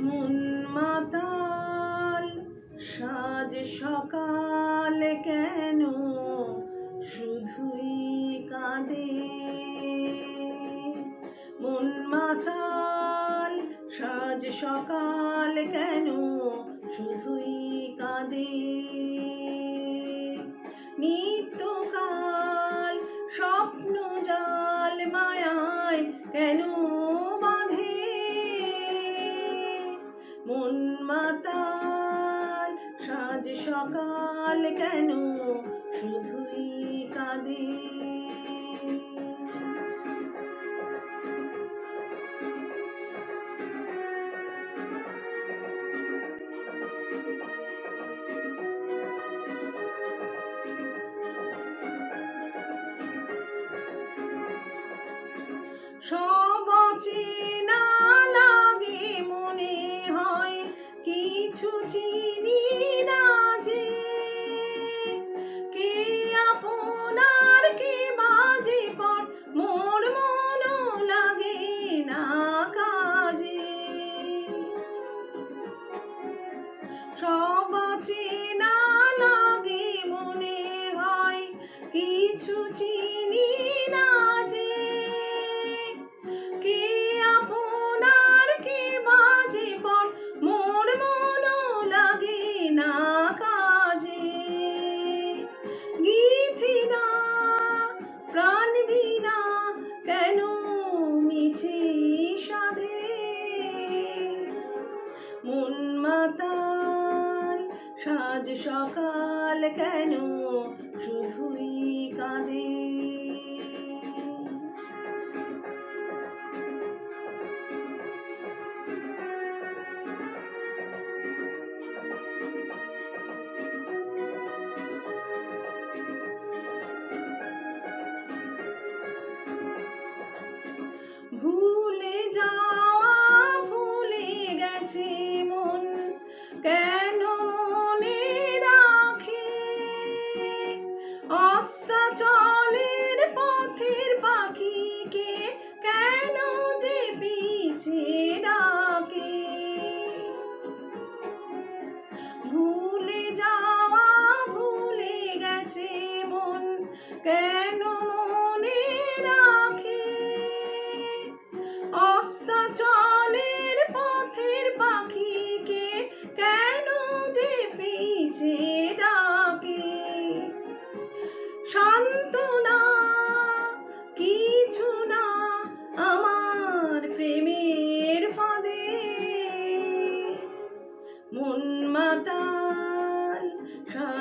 মন মাতাল, সাজ সকাল কেন শুধুই কাঁদে? মন মাতাল, সাজ সকাল কেন শুধুই কাঁদে? নিত্যকাল, স্বপ্ন জাল মায়ায় কেন সাজ সকাল কেন? শুধুই কাঁদে। সব সব সাজ সকাল কেন শুধুই কাঁদে? ভুলে যাওয়া ভুলে গেছে।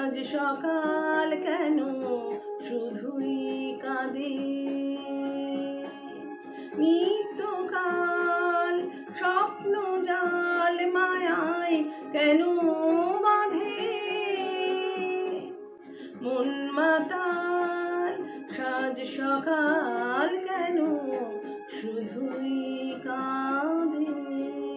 সাজ সকাল কেন শুধুই কাঁদে? নিত্যকাল স্বপ্ন জাল মায়ায় কেন বাঁধে? মন মাতাল, সাজ সকাল কেন শুধুই কাঁদে?